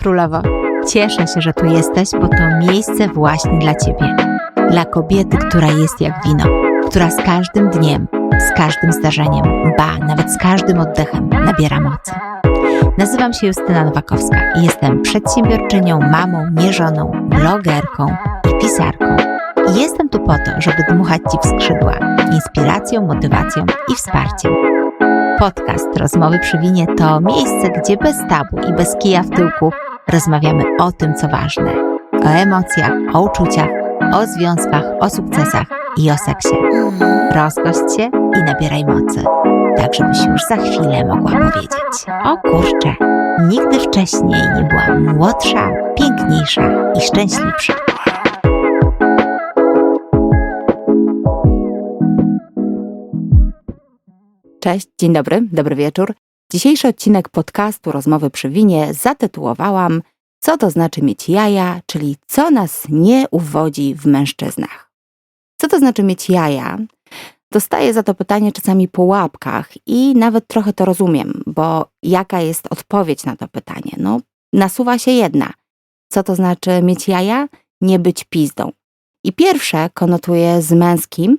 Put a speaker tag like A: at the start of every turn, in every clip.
A: królowo. Cieszę się, że tu jesteś, bo to miejsce właśnie dla ciebie. Dla kobiety, która jest jak wino, która z każdym dniem, z każdym zdarzeniem, ba, nawet z każdym oddechem nabiera mocy. Nazywam się Justyna Nowakowska i jestem przedsiębiorczynią, mamą, mierzoną, blogerką i pisarką. I jestem tu po to, żeby dmuchać Ci w skrzydła inspiracją, motywacją i wsparciem. Podcast Rozmowy przy winie to miejsce, gdzie bez tabu i bez kija w tyłku rozmawiamy o tym, co ważne. O emocjach, o uczuciach, o związkach, o sukcesach i o seksie. Rozgość się i nabieraj mocy, tak żebyś już za chwilę mogła powiedzieć: O kurczę, nigdy wcześniej nie byłam młodsza, piękniejsza i szczęśliwsza. Cześć, dzień dobry, dobry wieczór. Dzisiejszy odcinek podcastu Rozmowy przy winie zatytułowałam Co to znaczy mieć jaja, czyli co nas nie uwodzi w mężczyznach. Co to znaczy mieć jaja? Dostaję za to pytanie czasami po łapkach i nawet trochę to rozumiem, bo jaka jest odpowiedź na to pytanie? No, nasuwa się jedna. Co to znaczy mieć jaja? Nie być pizdą. I pierwsze konotuje z męskim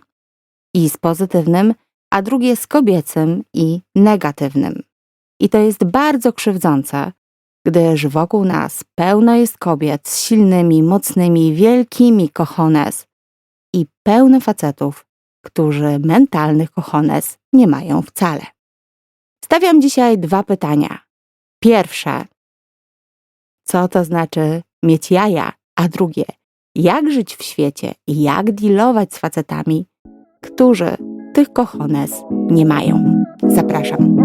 A: i z pozytywnym, a drugie z kobiecym i negatywnym. I to jest bardzo krzywdzące, gdyż wokół nas pełno jest kobiet z silnymi, mocnymi, wielkimi kochones i pełno facetów, którzy mentalnych kochones nie mają wcale. Stawiam dzisiaj dwa pytania. Pierwsze, co to znaczy mieć jaja, a drugie, jak żyć w świecie i jak dealować z facetami, którzy tych kochones nie mają. Zapraszam.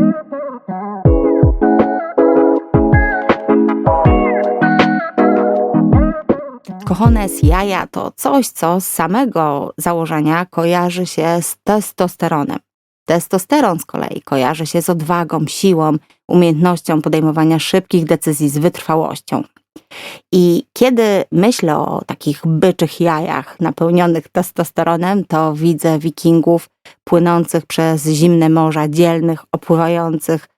A: Kochones jaja to coś, co z samego założenia kojarzy się z testosteronem. Testosteron z kolei kojarzy się z odwagą, siłą, umiejętnością podejmowania szybkich decyzji z wytrwałością. I kiedy myślę o takich byczych jajach napełnionych testosteronem, to widzę wikingów płynących przez zimne morza, dzielnych, opływających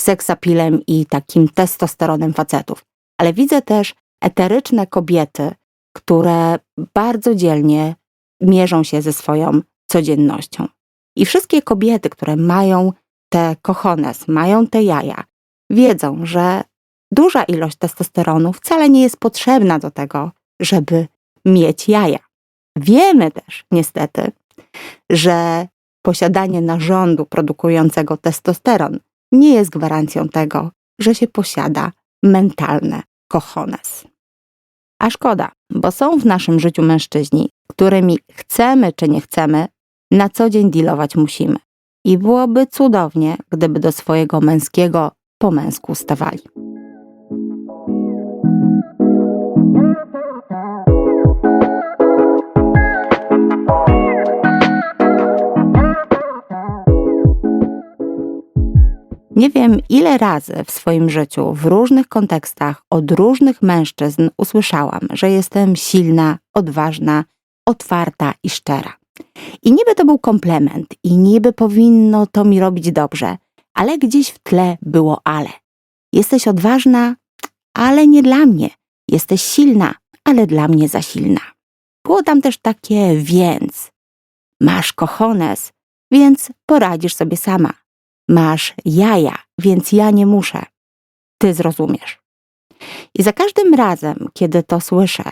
A: seksapilem i takim testosteronem facetów. Ale widzę też eteryczne kobiety, które bardzo dzielnie mierzą się ze swoją codziennością. I wszystkie kobiety, które mają te kochones, mają te jaja, wiedzą, że duża ilość testosteronu wcale nie jest potrzebna do tego, żeby mieć jaja. Wiemy też, niestety, że posiadanie narządu produkującego testosteron nie jest gwarancją tego, że się posiada mentalne cojones. A szkoda, bo są w naszym życiu mężczyźni, którymi chcemy czy nie chcemy, na co dzień dealować musimy. I byłoby cudownie, gdyby do swojego męskiego po męsku stawali. Nie wiem, ile razy w swoim życiu, w różnych kontekstach, od różnych mężczyzn usłyszałam, że jestem silna, odważna, otwarta i szczera. I niby to był komplement, i niby powinno to mi robić dobrze, ale gdzieś w tle było ale. Jesteś odważna, ale nie dla mnie. Jesteś silna, ale dla mnie za silna. Było tam też takie więc. Masz kochones, więc poradzisz sobie sama. Masz jaja, więc ja nie muszę. Ty zrozumiesz. I za każdym razem, kiedy to słyszę,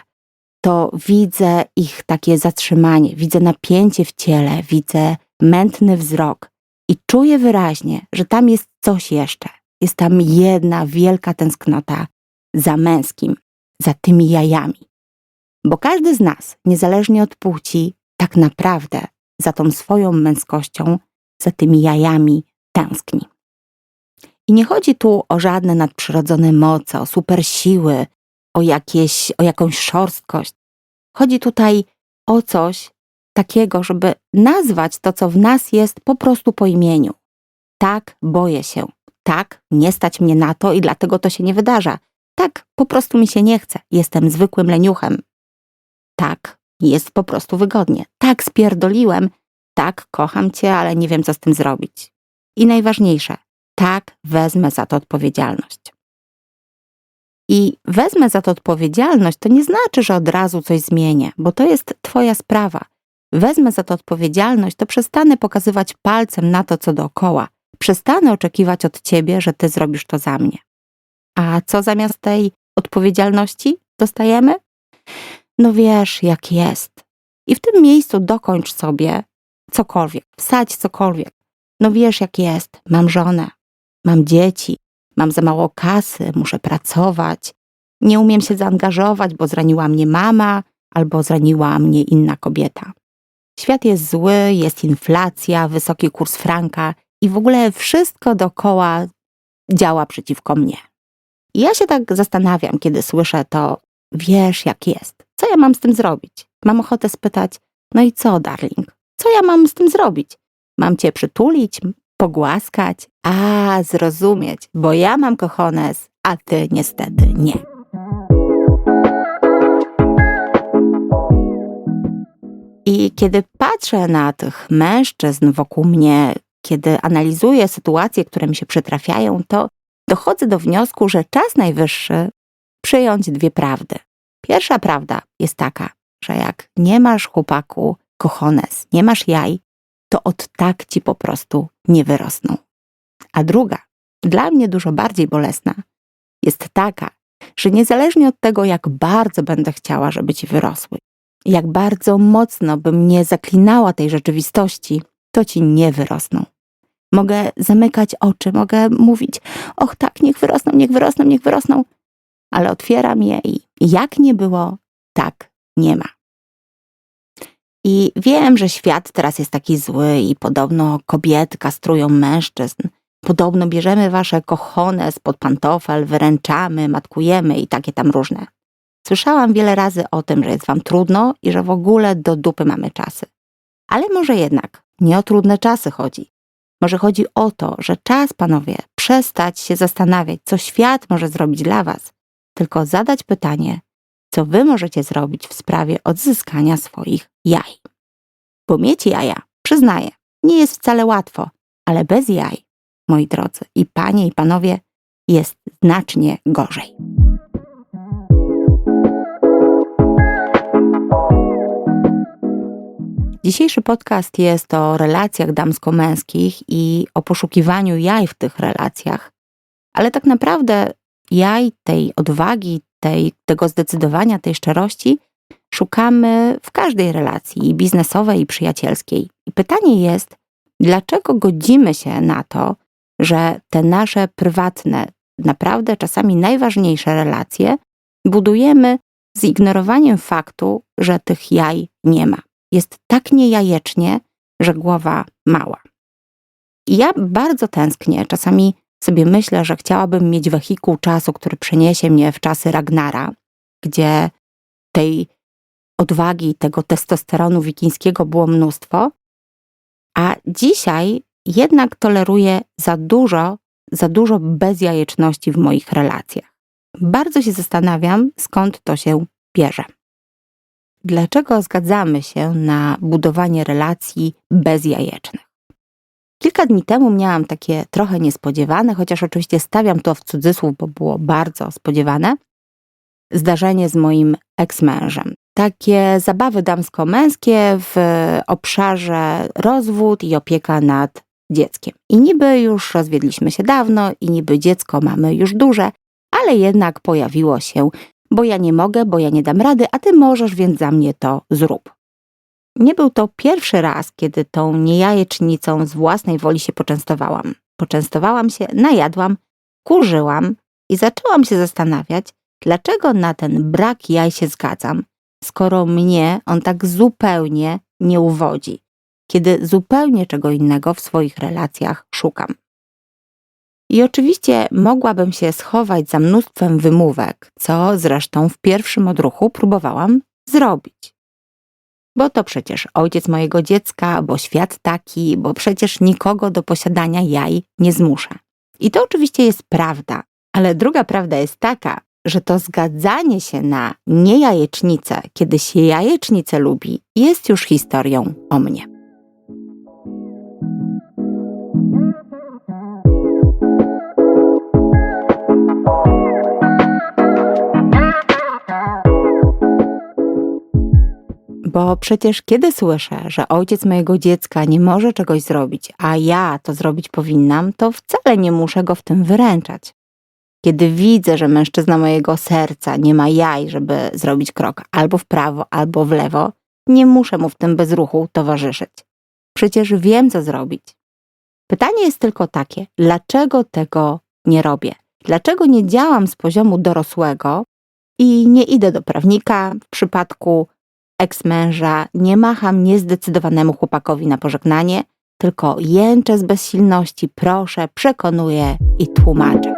A: to widzę ich takie zatrzymanie, widzę napięcie w ciele, widzę mętny wzrok i czuję wyraźnie, że tam jest coś jeszcze. Jest tam jedna wielka tęsknota za męskim, za tymi jajami. Bo każdy z nas, niezależnie od płci, tak naprawdę za tą swoją męskością, za tymi jajami tęskni. I nie chodzi tu o żadne nadprzyrodzone moce, o supersiły, o, jakieś, o jakąś szorstkość. Chodzi tutaj o coś takiego, żeby nazwać to, co w nas jest, po prostu po imieniu. Tak, boję się. Tak, nie stać mnie na to i dlatego to się nie wydarza. Tak, po prostu mi się nie chce. Jestem zwykłym leniuchem. Tak, jest po prostu wygodnie. Tak, spierdoliłem. Tak, kocham cię, ale nie wiem, co z tym zrobić. I najważniejsze, tak, wezmę za to odpowiedzialność. i wezmę za to odpowiedzialność, to nie znaczy, że od razu coś zmienię, bo to jest Twoja sprawa. Wezmę za to odpowiedzialność, to przestanę pokazywać palcem na to, co dookoła. Przestanę oczekiwać od Ciebie, że Ty zrobisz to za mnie. A co zamiast tej odpowiedzialności dostajemy? No wiesz, jak jest. I w tym miejscu dokończ sobie cokolwiek, wsadź cokolwiek. No wiesz, jak jest. Mam żonę, mam dzieci, mam za mało kasy, muszę pracować, nie umiem się zaangażować, bo zraniła mnie mama albo zraniła mnie inna kobieta. Świat jest zły, jest inflacja, wysoki kurs franka i w ogóle wszystko dookoła działa przeciwko mnie. I ja się tak zastanawiam, kiedy słyszę to, wiesz jak jest. Co ja mam z tym zrobić? Mam ochotę spytać, no i co, darling? Co ja mam z tym zrobić? Mam cię przytulić, pogłaskać? A, zrozumieć, bo ja mam kochones, a ty niestety nie. I kiedy patrzę na tych mężczyzn wokół mnie, kiedy analizuję sytuacje, które mi się przytrafiają, to dochodzę do wniosku, że czas najwyższy przyjąć dwie prawdy. Pierwsza prawda jest taka, że jak nie masz chłopaku, kochones, nie masz jaj, to od tak ci po prostu nie wyrosną. A druga, dla mnie dużo bardziej bolesna, jest taka, że niezależnie od tego, jak bardzo będę chciała, żeby ci wyrosły, jak bardzo mocno bym nie zaklinała tej rzeczywistości, to ci nie wyrosną. Mogę zamykać oczy, mogę mówić, och tak, niech wyrosną, niech wyrosną, niech wyrosną, ale otwieram je i jak nie było, tak nie ma. I wiem, że świat teraz jest taki zły i podobno kobiety kastrują mężczyzn. Podobno bierzemy wasze kochone spod pantofel, wyręczamy, matkujemy i takie tam różne. Słyszałam wiele razy o tym, że jest wam trudno i że w ogóle do dupy mamy czasy. Ale może jednak nie o trudne czasy chodzi. Może chodzi o to, że czas, panowie, przestać się zastanawiać, co świat może zrobić dla was, tylko zadać pytanie, co wy możecie zrobić w sprawie odzyskania swoich jaj. Bo mieć jaja, przyznaję, nie jest wcale łatwo, ale bez jaj, moi drodzy, i panie, i panowie, jest znacznie gorzej. Dzisiejszy podcast jest o relacjach damsko-męskich i o poszukiwaniu jaj w tych relacjach, ale tak naprawdę jaj, tej odwagi, tej, tego zdecydowania, tej szczerości szukamy w każdej relacji biznesowej i przyjacielskiej. I pytanie jest, dlaczego godzimy się na to, że te nasze prywatne, naprawdę czasami najważniejsze relacje budujemy z ignorowaniem faktu, że tych jaj nie ma. Jest tak niejajecznie, że głowa mała. I ja bardzo tęsknię, czasami sobie myślę, że chciałabym mieć wehikuł czasu, który przeniesie mnie w czasy Ragnara, gdzie tej odwagi, tego testosteronu wikińskiego było mnóstwo, a dzisiaj jednak toleruję za dużo, za dużo bezjajeczności w moich relacjach. Bardzo się zastanawiam, skąd to się bierze. Dlaczego zgadzamy się na budowanie relacji bezjajecznych? Kilka dni temu miałam takie trochę niespodziewane, chociaż oczywiście stawiam to w cudzysłów, bo było bardzo spodziewane, zdarzenie z moim eksmężem. Takie zabawy damsko-męskie w obszarze rozwód i opieka nad dzieckiem. I niby już rozwiedliśmy się dawno i niby dziecko mamy już duże, ale jednak pojawiło się, bo ja nie mogę, bo ja nie dam rady, a ty możesz, więc za mnie to zrób. Nie był to pierwszy raz, kiedy tą niejajecznicą z własnej woli się poczęstowałam. Poczęstowałam się, najadłam, kurzyłam i zaczęłam się zastanawiać, dlaczego na ten brak jaj się zgadzam, skoro mnie on tak zupełnie nie uwodzi, kiedy zupełnie czego innego w swoich relacjach szukam. I oczywiście mogłabym się schować za mnóstwem wymówek, co zresztą w pierwszym odruchu próbowałam zrobić bo to przecież ojciec mojego dziecka, bo świat taki, bo przecież nikogo do posiadania jaj nie zmusza. I to oczywiście jest prawda, ale druga prawda jest taka, że to zgadzanie się na niejajecznicę, kiedy się jajecznicę lubi, jest już historią o mnie. Bo przecież kiedy słyszę, że ojciec mojego dziecka nie może czegoś zrobić, a ja to zrobić powinnam, to wcale nie muszę go w tym wyręczać. Kiedy widzę, że mężczyzna mojego serca nie ma jaj, żeby zrobić krok albo w prawo, albo w lewo, nie muszę mu w tym bezruchu towarzyszyć. Przecież wiem, co zrobić. Pytanie jest tylko takie: dlaczego tego nie robię? Dlaczego nie działam z poziomu dorosłego i nie idę do prawnika w przypadku eks-męża, nie macham niezdecydowanemu chłopakowi na pożegnanie, tylko jęczę z bezsilności, proszę, przekonuję i tłumaczę.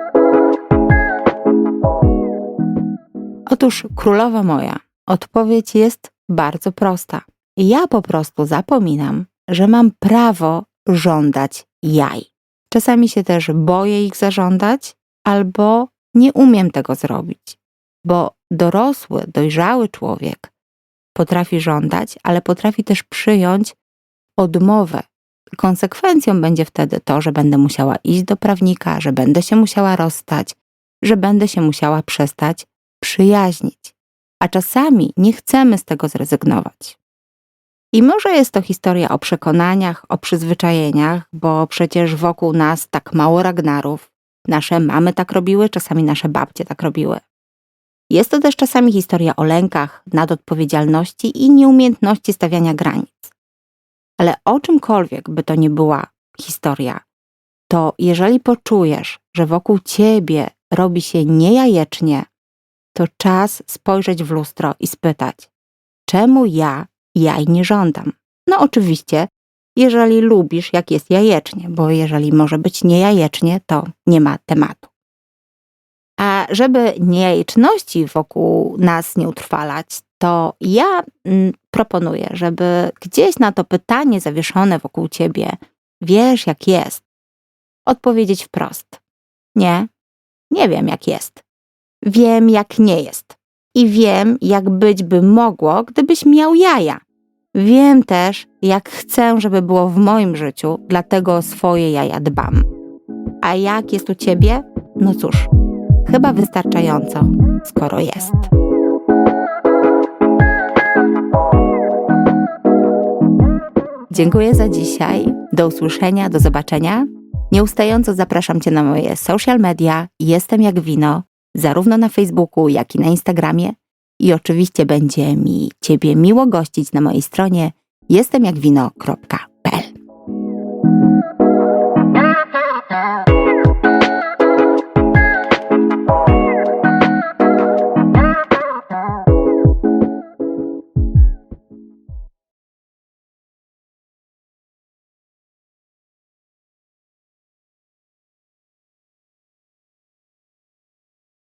A: Otóż, królowa moja, odpowiedź jest bardzo prosta. Ja po prostu zapominam, że mam prawo żądać jaj. Czasami się też boję ich zażądać, albo nie umiem tego zrobić, bo dorosły, dojrzały człowiek potrafi żądać, ale potrafi też przyjąć odmowę. Konsekwencją będzie wtedy to, że będę musiała iść do prawnika, że będę się musiała rozstać, że będę się musiała przestać przyjaźnić. A czasami nie chcemy z tego zrezygnować. I może jest to historia o przekonaniach, o przyzwyczajeniach, bo przecież wokół nas tak mało Ragnarów. Nasze mamy tak robiły, czasami nasze babcie tak robiły. Jest to też czasami historia o lękach, nadodpowiedzialności i nieumiejętności stawiania granic. Ale o czymkolwiek by to nie była historia, to jeżeli poczujesz, że wokół ciebie robi się niejajecznie, to czas spojrzeć w lustro i spytać, czemu ja jaj nie żądam? No oczywiście, jeżeli lubisz, jak jest jajecznie, bo jeżeli może być niejajecznie, to nie ma tematu. A żeby niejajeczności wokół nas nie utrwalać, to ja mm, proponuję, żeby gdzieś na to pytanie zawieszone wokół ciebie, wiesz jak jest, odpowiedzieć wprost. Nie, nie wiem jak jest. Wiem jak nie jest. I wiem jak być by mogło, gdybyś miał jaja. Wiem też, jak chcę, żeby było w moim życiu, dlatego o swoje jaja dbam. A jak jest u ciebie? No cóż, Chyba wystarczająco, skoro jest. Dziękuję za dzisiaj. Do usłyszenia, do zobaczenia. Nieustająco zapraszam Cię na moje social media. Jestem jak wino, zarówno na Facebooku, jak i na Instagramie. I oczywiście będzie mi Ciebie miło gościć na mojej stronie jestemjakwino.pl.